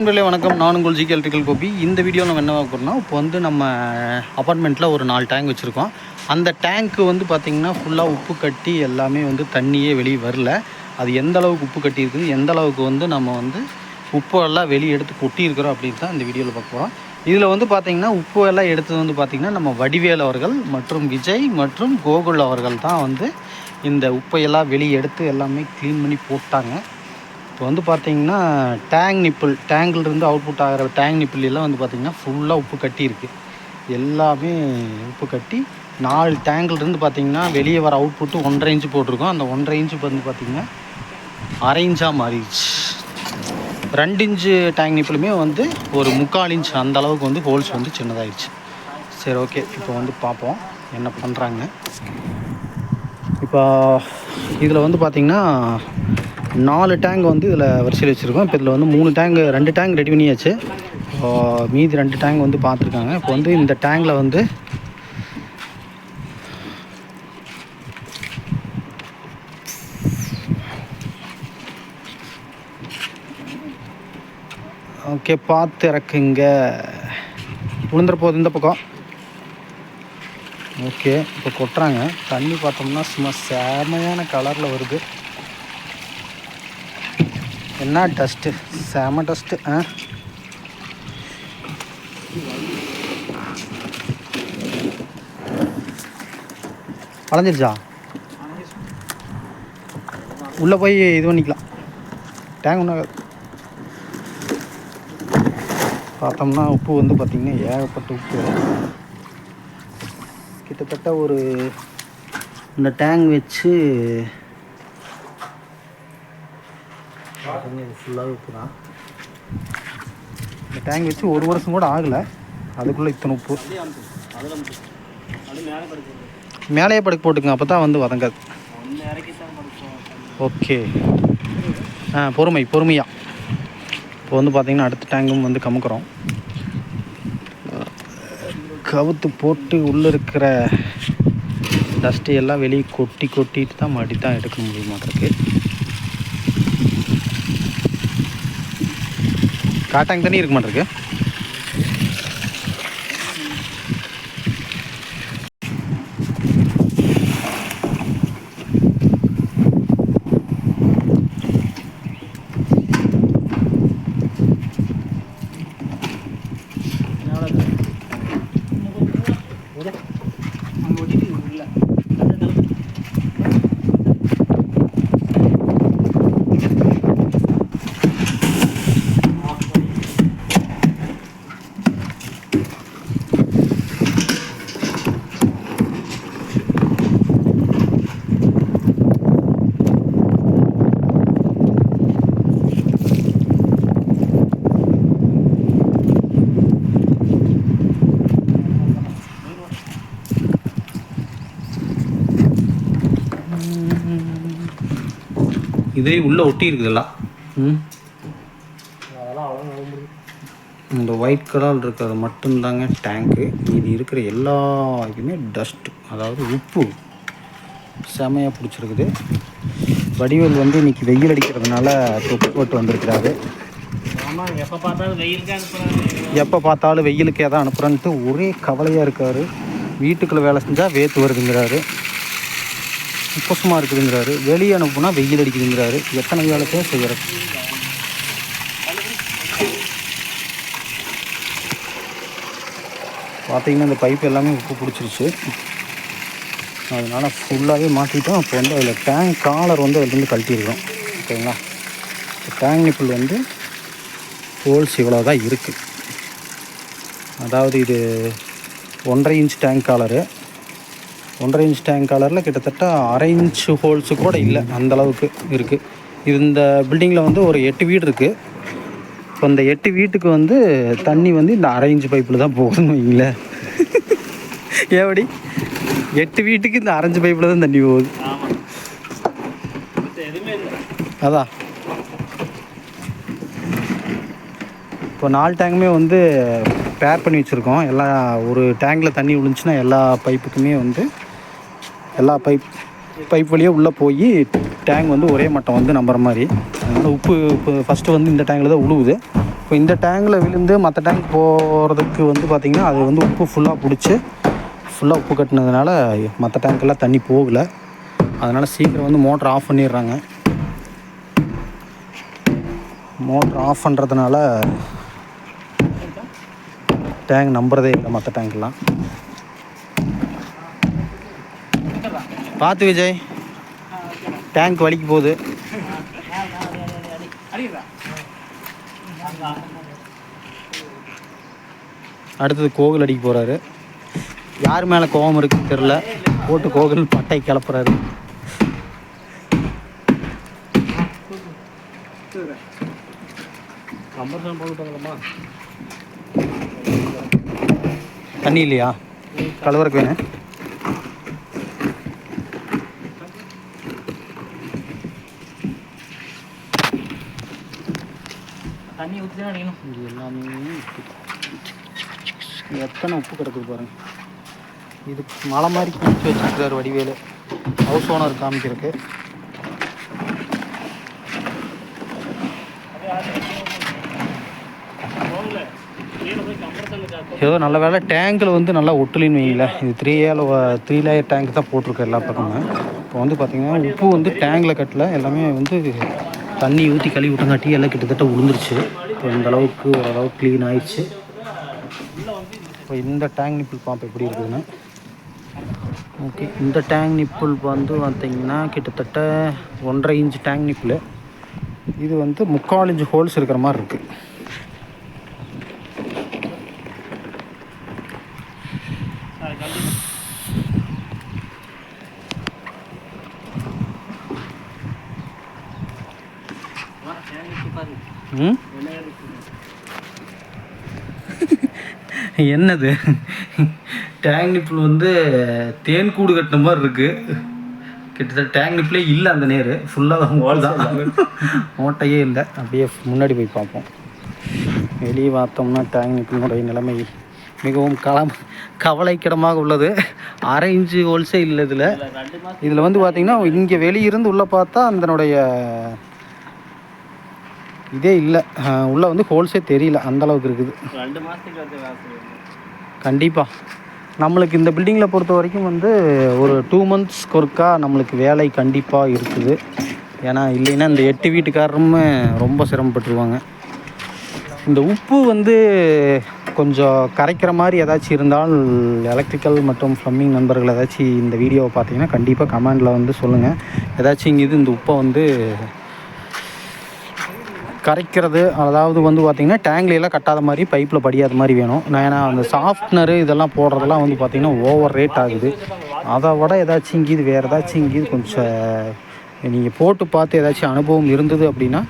நண்பர்களே வணக்கம். நான் உங்கள் ஜிகே எலக்ட்ரிக்கல் கோபி. இந்த வீடியோ நம்ம என்ன பார்க்க இப்போ வந்து நம்ம அப்பார்ட்மெண்ட்டில் ஒரு நாலு டேங்க் வச்சுருக்கோம். அந்த டேங்க்கு வந்து பார்த்திங்கன்னா ஃபுல்லாக உப்பு கட்டி எல்லாமே வந்து தண்ணியே வெளியே வரல. அது எந்த அளவுக்கு உப்பு கட்டி இருக்குது எந்த அளவுக்கு வந்து நம்ம வந்து உப்பு எல்லாம் வெளியே எடுத்து கொட்டி இருக்கிறோம் அப்படின்னு தான் இந்த வீடியோவில் பார்க்க போகிறோம் இதில் வந்து பார்த்திங்கன்னா உப்பு எல்லாம் எடுத்தது வந்து பார்த்திங்கன்னா நம்ம வடிவேல் அவர்கள் மற்றும் விஜய் மற்றும் கோகுல் அவர்கள் தான் வந்து இந்த உப்பையெல்லாம் வெளியே எடுத்து எல்லாமே க்ளீன் பண்ணி போட்டாங்க. இப்போ வந்து பார்த்தீங்கன்னா டேங் நிப்பிள் டேங்க்லேருந்து அவுட்புட் ஆகிற டேங் நிப்பிள் எல்லாம் வந்து பார்த்தீங்கன்னா ஃபுல்லாக உப்பு கட்டி இருக்குது எல்லாமே உப்பு கட்டி நாலு டேங்கிலிருந்து பார்த்தீங்கன்னா வெளியே வர அவுட்புட்டு ஒன்றரை இன்ச்சு போட்டிருக்கோம். அந்த ஒன்றரை இன்ச்சு வந்து பார்த்திங்கன்னா அரை இன்ச்சாக மாறிடுச்சு. ரெண்டு இன்ச்சு டேங்க் நிப்பிளுமே வந்து ஒரு முக்கால் இன்ச் அந்த அளவுக்கு வந்து ஹோல்ஸ் வந்து சின்னதாகிடுச்சு சரி ஓகே இப்போ வந்து பார்ப்போம். என்ன பண்ணுறாங்க இப்போ இதில் வந்து பார்த்திங்கன்னா நாலு டேங்க் வந்து இதில் வரிசையில் வச்சுருக்கோம். இப்போ இதில் வந்து மூணு டேங்க் ரெண்டு டேங்க் ரெடி பண்ணியாச்சு. மீதி ரெண்டு டேங்க் வந்து பார்த்துருக்காங்க இப்போ வந்து இந்த டேங்கில் வந்து ஓகே பார்த்து இறக்குங்க. விழுந்துற போகுது இந்த பக்கம். ஓகே இப்போ கொட்டுறாங்க. தண்ணி பார்த்தோம்னா சும்மா செமையான கலரில் வருது. என்ன டஸ்ட்டு செம டஸ்ட்டு ஆ? வளைஞ்சிருச்சா? உள்ளே போய் இது பண்ணிக்கலாம். டேங்க் ஒன்றும் பார்த்தோம்னா உப்பு வந்து பார்த்திங்கன்னா ஏகப்பட்ட உப்பு. கிட்டத்தட்ட ஒரு இந்த டேங்க் வச்சு ஃபுல்லாகவே உப்பு தான் இந்த டேங்க் வச்சு ஒரு வருஷம் கூட ஆகலை. அதுக்குள்ளே இத்தனை உப்பு. மேலேயே படுக்க போட்டுங்க அப்போ தான் வந்து வதங்காது. ஓகே. ஆ பொறுமை பொறுமையாக இப்போ வந்து பார்த்திங்கன்னா அடுத்த டேங்கும் வந்து கமுக்குறோம். கவுத்து போட்டு உள்ளே இருக்கிற டஸ்ட்டு எல்லாம் வெளியே கொட்டி கொட்டிட்டு தான் மறுபடி தான் எடுக்க முடிய இருக்குது காட்டாங்க தண்ணி இருக்க மாட்டிருக்கு. இதே உள்ளே ஒட்டி இருக்குதுல்லாம் ம். இந்த ஒயிட் கலர் இருக்கிறது மட்டும்தாங்க டேங்க்கு இது இருக்கிற எல்லா இதுவுமே டஸ்ட்டு அதாவது உப்பு. செமையாக பிடிச்சிருக்குது. வடிவேல் வந்து இன்னைக்கு வெயில் அடிக்கிறதுனால தொப்பு போட்டு வந்திருக்கிறாரு. எப்போ பார்த்தாலும் வெயிலுக்கே தான் அனுப்புகிறேன்ட்டு ஒரே கவலையாக இருக்கார். வீட்டுக்குள்ளே வேலை செஞ்சால் வேத்து வருதுங்கிறாரு. உப்பசமாக இருக்குதுங்கிறாரு. வெளியே அனுப்புனா வெயில் அடிக்குதுங்கிறாரு. எத்தனை காலத்தையும் செய்கிறது பார்த்தீங்கன்னா இந்த பைப் எல்லாமே உப்பு பிடிச்சிருச்சு. அதனால் ஃபுல்லாகவே மாட்டிட்டோம் அப்போ வந்து அதில் டேங்க் காலர் வந்து அதுலேருந்து கழட்டியிருக்கோம் ஓகேங்களா டேங்க் நிப்பிள் வந்து ஹோல்ஸ் இவ்வளோ தான் இருக்குது அதாவது இது ஒன்றரை இன்ச் டேங்க் காலரு ஒன்றரை இன்ச் டேங்க் கலரில் கிட்டத்தட்ட அரை இன்ச் ஹோல்ஸு கூட இல்லை. அந்தளவுக்கு இருக்குது இது இந்த பில்டிங்கில் வந்து ஒரு எட்டு வீடு இருக்குது இப்போ இந்த எட்டு வீட்டுக்கு வந்து தண்ணி வந்து இந்த அரை இன்ச் பைப்பில் தான் போகுதுன்னு வைங்களேன் ஏபடி எட்டு வீட்டுக்கு இந்த அரைஞ்சு பைப்பில் தான் தண்ணி போகுது. அதான். இப்போ நாலு டேங்குமே வந்து பேர் பண்ணி வச்சுருக்கோம். எல்லா ஒரு டேங்கில் தண்ணி விழுந்துச்சுன்னா எல்லா பைப்புக்குமே வந்து எல்லா பைப் பைப் வழியாக உள்ளே போய் டேங்க் வந்து ஒரே மட்டம் வந்து நம்புற மாதிரி. அதனால் உப்பு இப்போ ஃபஸ்ட்டு வந்து இந்த டேங்கில் தான் உழுவுது. இப்போ இந்த டேங்கில் விழுந்து மற்ற டேங்க் போகிறதுக்கு வந்து பார்த்திங்கன்னா அது வந்து உப்பு ஃபுல்லாக பிடிச்சி ஃபுல்லாக உப்பு கட்டினதுனால மற்ற டேங்க்கெல்லாம் தண்ணி போகலை. அதனால் சீக்கிரம் வந்து மோட்டர் ஆஃப் பண்ணிடுறாங்க. மோட்டர் ஆஃப் பண்ணுறதுனால டேங்க் நம்புறதே இல்லை மற்ற டேங்க்லாம் பார்த்து விஜய். டேங்க் வலிக்கு போகுது. அடுத்தது கோவில் அடிக்க போகிறாரு யார் மேலே கோவம் இருக்குன்னு தெரில போட்டு கோவில் பட்டை கிளப்புறாரு. தண்ணி இல்லையா? கலவரக்கு வேணும். தண்ணி ஊற்றி தான் அடிக்கணும் இது எல்லாமே உப்பு. எத்தனை உப்பு கிடக்குது பாருங்க. இது மலை மாதிரி குளிச்சு வச்சுருக்காரு வடிவேலு. ஹவுஸ் ஓனர் காமிக்கிறதுக்கு. ஏதோ நல்ல வேலை டேங்கில் வந்து நல்லா ஒட்டுலின்னு வைங்களேன். இது த்ரீ ஏல த்ரீ லேயர் டேங்க் தான் போட்டிருக்கு எல்லா பக்கமும். இப்போ வந்து பார்த்திங்கன்னா உப்பு வந்து டேங்கில் கட்டல. எல்லாமே வந்து தண்ணி ஊற்றி கழுவி விட்டங்காட்டி எல்லாம் கிட்டத்தட்ட உளுந்துருச்சு. இப்போ இந்தளவுக்கு ஓரளவுக்கு க்ளீன் ஆயிடுச்சு. இப்போ இந்த டேங்க் நிப்பிள் பாம்பு எப்படி இருக்குதுன்னு? ஓகே இந்த டேங்க் நிப்பிள் வந்து பார்த்திங்கன்னா கிட்டத்தட்ட ஒன்றரை இன்ச் டேங்க் நிப்பிள் இது வந்து முக்கால் இன்ச் ஹோல்ஸ் இருக்கிற மாதிரி இருக்குது Thank you வா, தேங்காய் ஊத்தி பாரு. ம் வெள்ளையா இருக்கு. என்னது? டேங் நிப்பிள் வந்து தேன் கூடு கட்டின மாதிரி இருக்கு. கிட்டத்தட்ட டேங் நிப்பிளே இல்லை அந்த நேர். ஃபுல்லாக ஓல் தான் ஓட்டையே இல்லை. அப்படியே முன்னாடி போய் பார்ப்போம். வெளியே பார்த்தோம்னா டேங் நிப்பிளுடைய நிலைமை மிகவும் களம் கவலைக்கிடமாக உள்ளது. அரை இன்ச்சு ஹோல்ஸே இல்லை இதில். இதில் வந்து பார்த்தீங்கன்னா இங்கே வெளியிருந்து உள்ளே பார்த்தா அதனுடைய இதே இல்லை. உள்ளே வந்து ஹோல்ஸே தெரியல. அந்த அளவுக்கு இருக்குது. ரெண்டு செய்யணும். கண்டிப்பாக நம்மளுக்கு இந்த பில்டிங்கில் பொறுத்த வரைக்கும் வந்து ஒரு டூ மந்த்ஸ்க்கு ஒருக்கா நம்மளுக்கு வேலை கண்டிப்பாக இருக்குது. ஏன்னா இல்லைன்னா இந்த எட்டு வீட்டுக்காரரும் ரொம்ப சிரமப்பட்டுருவாங்க. இந்த உப்பு வந்து கொஞ்சம் கரைக்கிற மாதிரி ஏதாச்சும் இருந்தால் எலக்ட்ரிக்கல் மற்றும் ப்ளம்பிங் நண்பர்கள் ஏதாச்சும் இந்த வீடியோவை பார்த்தீங்கன்னா கண்டிப்பாக கமெண்டில் வந்து சொல்லுங்கள் ஏதாச்சும் இங்கே இது இந்த உப்பை வந்து கரைக்கிறது அதாவது வந்து பார்த்திங்கன்னா டேங்க்ல கட்டாத மாதிரி பைப்பில் படியாத மாதிரி வேணும். நான் ஏன்னா அந்த சாஃப்ட்னரு இதெல்லாம் போடுறதெல்லாம் வந்து பார்த்திங்கன்னா ஓவர் ரேட் ஆகுது. அதை விட ஏதாச்சும் இங்கேது வேறு ஏதாச்சும் இங்கேது கொஞ்சம் நீங்கள் போட்டு பார்த்து ஏதாச்சும் அனுபவம் இருந்தது அப்படின்னா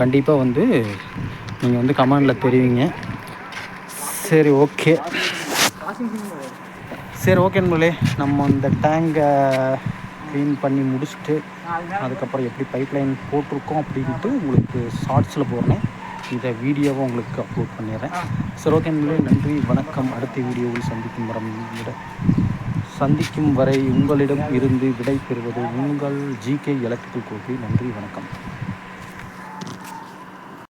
கண்டிப்பாக வந்து நீங்கள் வந்து கமெண்டில் தெரிவிங்க. சரி ஓகே சரி ஓகே நண்பர்களே. நம்ம இந்த டேங்கை க்ளீன் பண்ணி முடிச்சுட்டு அதுக்கப்புறம் எப்படி பைப் லைன் போட்டிருக்கோம் அப்படின்ட்டு உங்களுக்கு ஷார்ட்ஸில் போடுறேன். இந்த வீடியோவை உங்களுக்கு அப்லோட் பண்ணிடுறேன். சரி ஓகே நன்றி. வணக்கம். அடுத்த வீடியோவில் சந்திக்கும் வரை விட சந்திக்கும் வரை உங்களிடம் இருந்து விடை பெறுவது உங்கள் ஜிகே எலக்ட்ரிக்கல் கோபி. நன்றி வணக்கம்.